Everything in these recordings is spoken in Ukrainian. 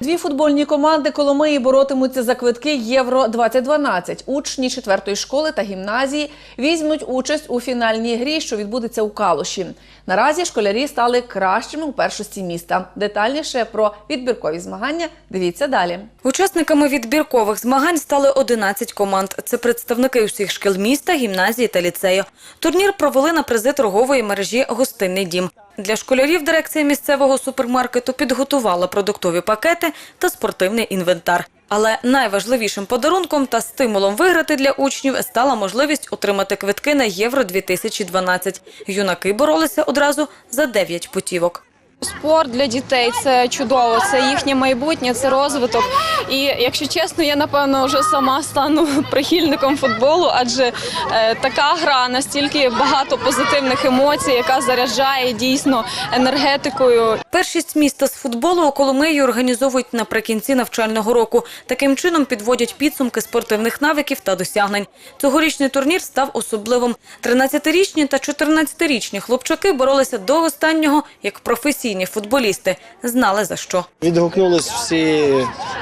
Дві футбольні команди Коломиї боротимуться за квитки Євро 2012 Учні четвертої школи та гімназії візьмуть участь у фінальній грі, що відбудеться у Калуші. Наразі школярі стали кращими у першості міста. Детальніше про відбіркові змагання дивіться далі. Учасниками відбіркових змагань стали 11 команд. Це представники усіх шкіл міста, гімназії та ліцею. Турнір провели на призи торгової мережі «Гостинний дім». Для школярів дирекція місцевого супермаркету підготувала продуктові пакети та спортивний інвентар. Але найважливішим подарунком та стимулом виграти для учнів стала можливість отримати квитки на Євро 2012. Юнаки боролися одразу за 9 путівок. Спорт для дітей це чудово, це їхнє майбутнє, це розвиток. І якщо чесно, я напевно вже сама стану прихильником футболу, адже е, така гра настільки багато позитивних емоцій, яка заряджає дійсно енергетикою. Першість міста з футболу у Коломиї організовують наприкінці навчального року. Таким чином підводять підсумки спортивних навиків та досягнень. Цьогорічний турнір став особливим. 13-річні та 14-річні хлопчаки боролися до останнього як професійні футболісти. Знали за що. Відгукнулись всі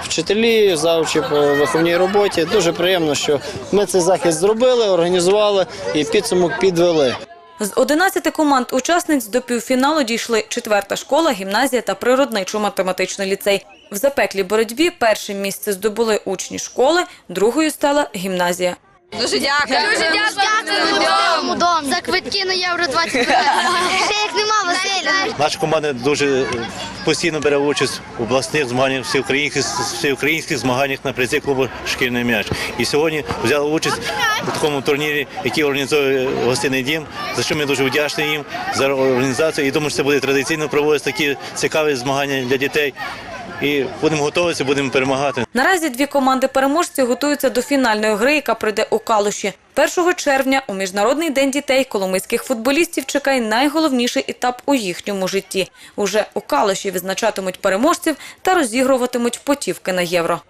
вчителі, завучі по виховній роботі. Дуже приємно, що ми цей захист зробили, організували і підсумок підвели. З 11 команд учасниць до півфіналу дійшли четверта школа, гімназія та природничо-математичний ліцей. В запеклій боротьбі перше місце здобули учні школи, другою стала гімназія. Дуже дякую. Дуже Дякую дом за квитки на євро 20 Ще як нема. Наша команда дуже е, постійно бере участь у обласних змаганнях, всеукраїнських, всеукраїнських змаганнях на призі клубу Шкільний м'яч. І сьогодні взяли участь у такому турнірі, який організовує гостинний дім, за що ми дуже вдячні їм за організацію. І думаю, що це буде традиційно проводити такі цікаві змагання для дітей. І будемо готуватися, будемо перемагати. Наразі дві команди переможці готуються до фінальної гри, яка пройде у Калуші. 1 червня у міжнародний день дітей коломийських футболістів чекає найголовніший етап у їхньому житті. Уже у Калуші відзначатимуть переможців та розігруватимуть потівки на євро.